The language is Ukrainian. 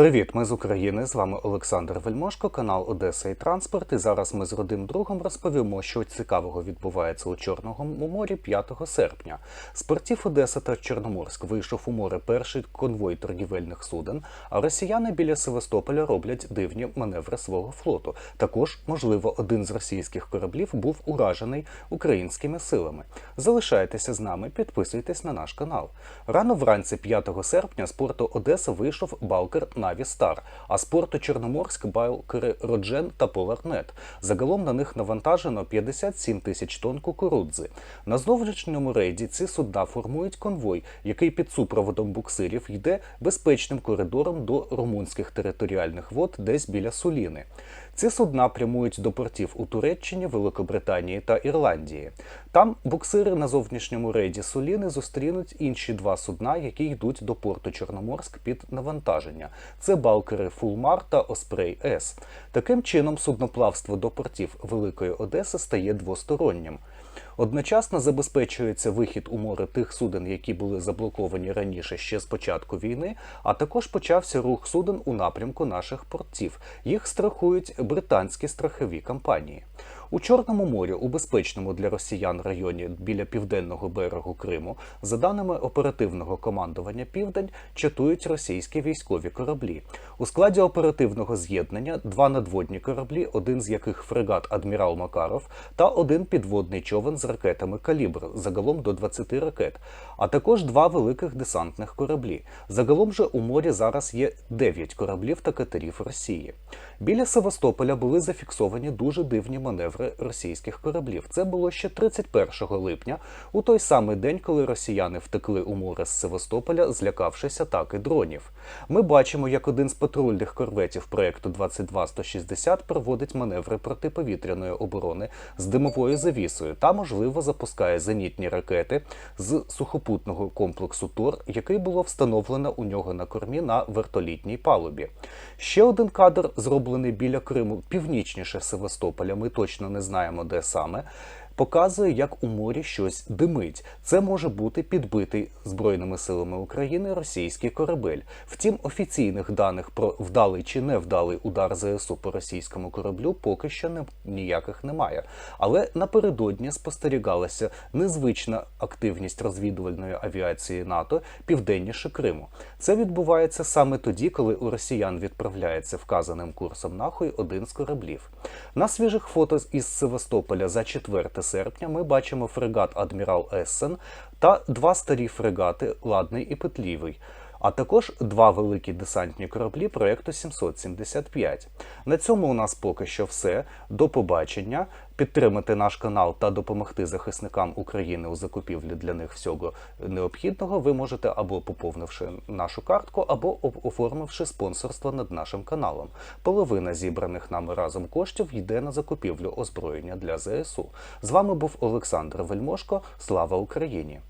Привіт, ми з України. З вами Олександр Вельмошко, канал Одеса і Транспорт. І зараз ми з родим другом розповімо, що цікавого відбувається у Чорному морі 5 серпня. З портів Одеса та Чорноморськ вийшов у море перший конвой торгівельних суден. А росіяни біля Севастополя роблять дивні маневри свого флоту. Також, можливо, один з російських кораблів був уражений українськими силами. Залишайтеся з нами, підписуйтесь на наш канал. Рано вранці 5 серпня з порту Одеса вийшов балкер Наві Стар, а з порту Чорноморськ балкери Роджен та Поларнет. Загалом на них навантажено 57 тисяч тонн кукурудзи. На зовнішньому рейді ці судна формують конвой, який під супроводом буксирів йде безпечним коридором до румунських територіальних вод десь біля Суліни. Ці судна прямують до портів у Туреччині, Великобританії та Ірландії. Там буксири на зовнішньому рейді Соліни зустрінуть інші два судна, які йдуть до порту Чорноморськ під навантаження. Це балкери Фулмар та Оспрей С. Таким чином, судноплавство до портів Великої Одеси стає двостороннім. Одночасно забезпечується вихід у море тих суден, які були заблоковані раніше ще з початку війни, а також почався рух суден у напрямку наших портів. Їх страхують британські страхові компанії. У Чорному морі, у безпечному для росіян районі біля південного берегу Криму, за даними оперативного командування Південь, чатують російські військові кораблі. У складі оперативного з'єднання два надводні кораблі, один з яких фрегат Адмірал Макаров, та один підводний човен з ракетами Калібр, загалом до 20 ракет, а також два великих десантних кораблі. Загалом же у морі зараз є 9 кораблів та катерів Росії. Біля Севастополя були зафіксовані дуже дивні маневри російських кораблів. Це було ще 31 липня, у той самий день, коли росіяни втекли у море з Севастополя, злякавшись атаки дронів. Ми бачимо, як один з патрульних корветів проекту 22160 проводить маневри протиповітряної оборони з димовою завісою та, можливо, запускає зенітні ракети з сухопутного комплексу ТОР, який було встановлено у нього на кормі на вертолітній палубі. Ще один кадр зроблений біля Криму, північніше Севастополя. Ми точно не знаємо, де саме. Показує, як у морі щось димить. Це може бути підбитий Збройними силами України російський корабель. Втім, офіційних даних про вдалий чи невдалий удар ЗСУ по російському кораблю поки що не, ніяких немає. Але напередодні спостерігалася незвична активність розвідувальної авіації НАТО південніше Криму. Це відбувається саме тоді, коли у росіян відправляється вказаним курсом нахуй один з кораблів. На свіжих фото із Севастополя за 4 серпня ми бачимо фрегат Адмірал Ессен та два старі фрегати Ладний і Петлівий. А також два великі десантні кораблі проєкту 775. На цьому у нас поки що все. До побачення. Підтримати наш канал та допомогти захисникам України у закупівлі для них всього необхідного. Ви можете або поповнивши нашу картку, або оформивши спонсорство над нашим каналом. Половина зібраних нами разом коштів йде на закупівлю озброєння для ЗСУ. З вами був Олександр Вельмошко. Слава Україні!